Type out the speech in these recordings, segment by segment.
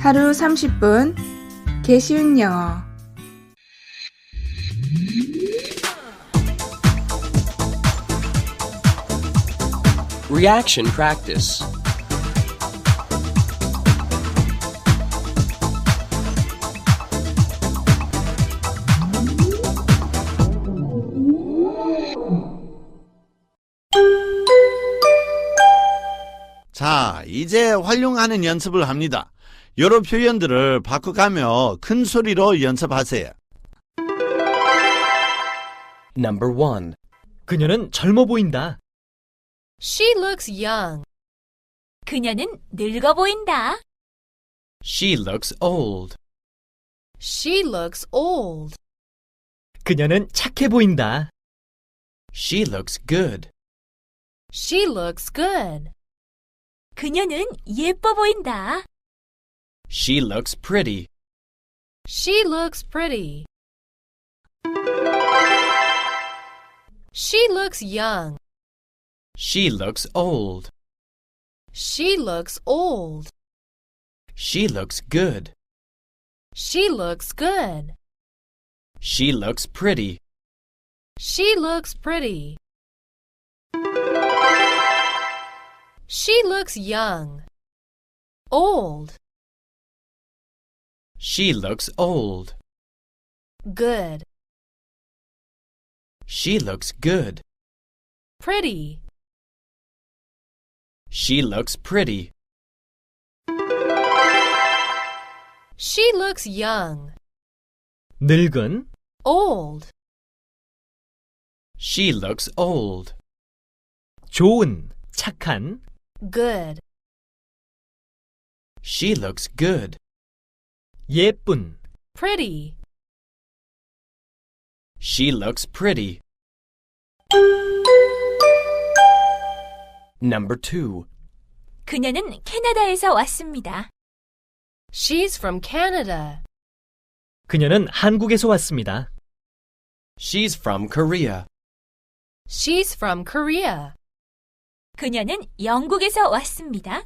하루 30분 개쉬운 영어 Reaction practice. 자, 이제 활용하는 연습을 합니다. 여러 표현들을 바꿔가며 큰 소리로 연습하세요. Number 1. 그녀는 젊어 보인다. She looks young. 그녀는 늙어 보인다. She looks old. She looks old. 그녀는 착해 보인다. She looks good. She looks good. 그녀는 예뻐 보인다. She looks pretty. She looks pretty. She looks young. She looks old. She looks old. She looks good. She looks good. She looks pretty. She looks pretty. She looks young. Old. She looks old. Good. She looks good. Pretty. She looks pretty. She looks young. 늙은, Old. She looks old. 좋은, 착한, Good. She looks good. 예쁜, Pretty. She looks pretty. Number 2. 그녀는 캐나다에서 왔습니다. She's from Canada. 그녀는 한국에서 왔습니다. She's from Korea. She's from Korea. 그녀는 영국에서 왔습니다.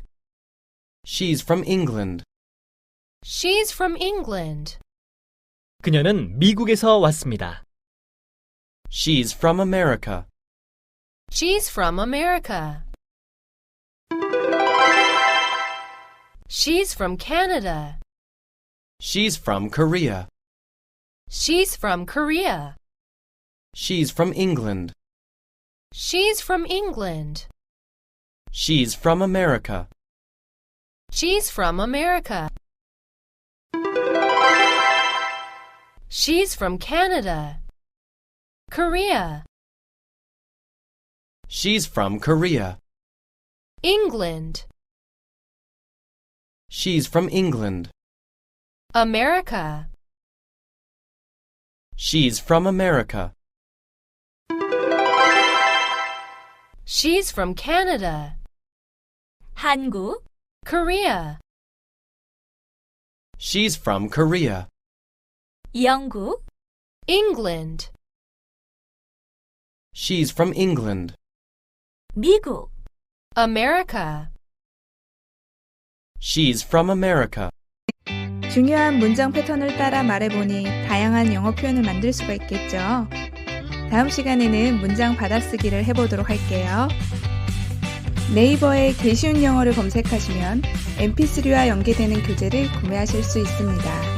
She's from England. She's from England. 그녀는 미국에서 왔습니다. She's from America. She's from America. She's from Canada. She's from Korea. She's from Korea. She's from England. She's from England. She's from America. She's from America. She's from Canada. Korea. She's from Korea. England. She's from England. America. She's from America. She's from Canada. 한국, Korea. She's from Korea. 영국, England. She's from England. 미국, America. She's from America. 중요한 문장 패턴을 따라 말해보니 다양한 영어 표현을 만들 수가 있겠죠. 다음 시간에는 문장 받아쓰기를 해보도록 할게요. 네이버에 개쉬운 영어를 검색하시면 mp3와 연계되는 교재를 구매하실 수 있습니다.